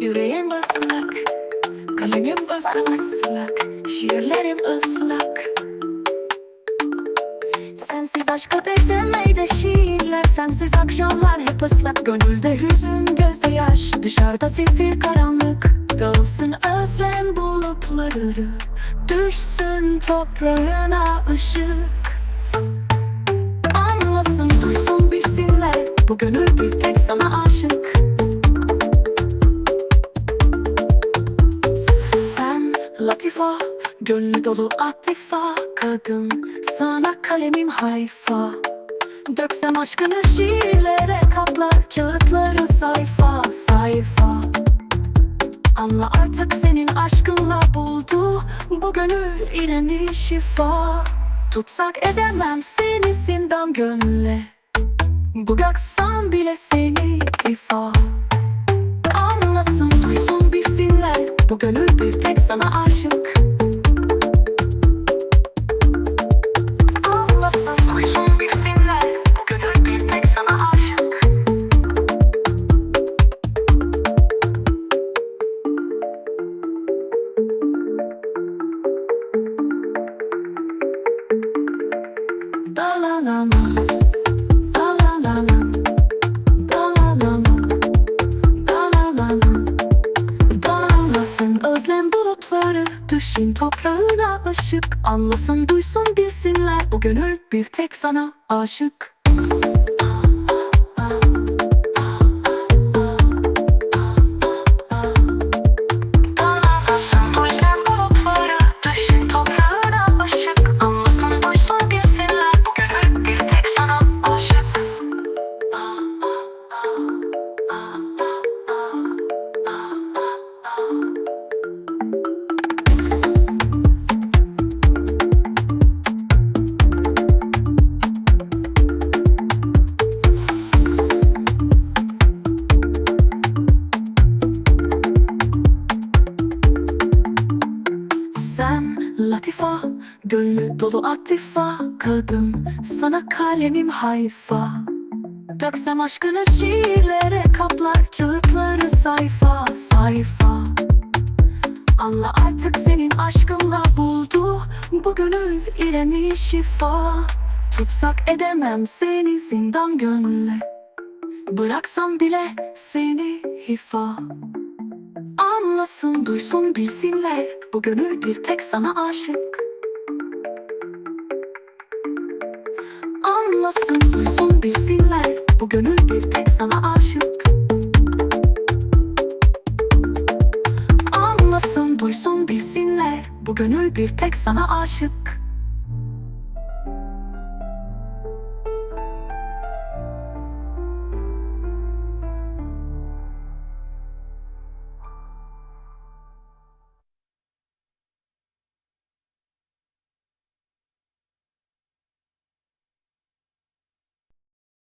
Yüreğim ıslak Kalemim ıslak Şiirlerim ıslak. Sensiz aşka desemeyde şiirler Sensiz akşamlar hep ıslak. Gönülde hüzün gözde yaş Dışarıda zifir karanlık. Dağılsın özlem bulutları Düşsün toprağına ışık. Anlasın duysun bilsinler Bu gönül bir tek sana aşık latifa Gönlü dolu atifa. Kadın sana kalemim hayfa. Döksem aşkını şiirlere kaplar Kağıtları sayfa sayfa. Anla artık senin aşkınla buldu Bu gönül iremi şifa. Tutsak edemem seni zindan gönle. Bıraksam bile seni ifa. Anlasın duysun bilsinler Bu gönül sana aşık. Duysun bilsinler. Bu gönül bir tek sana aşık. Dalalama bulutları Düşün toprağına ışık. Anlasın duysun bilsinler. Bu gönül bir tek sana aşık latifa, gönlü dolu atifa Kadın, sana kalemim hayfa. Döksem aşkını şiirlere kaplar Kağıtları sayfa sayfa. Anla artık senin aşkınla buldu Bu gönül iremi şifa. Tutsak edemem seni zindan gönle Bıraksam bile seni hifa Anlasın duysun bilsinler. Bu gönül bir tek sana aşık. Anlasın duysun bilsinler. Bu gönül bir tek sana aşık. Anlasın duysun bilsinler. Bu gönül bir tek sana aşık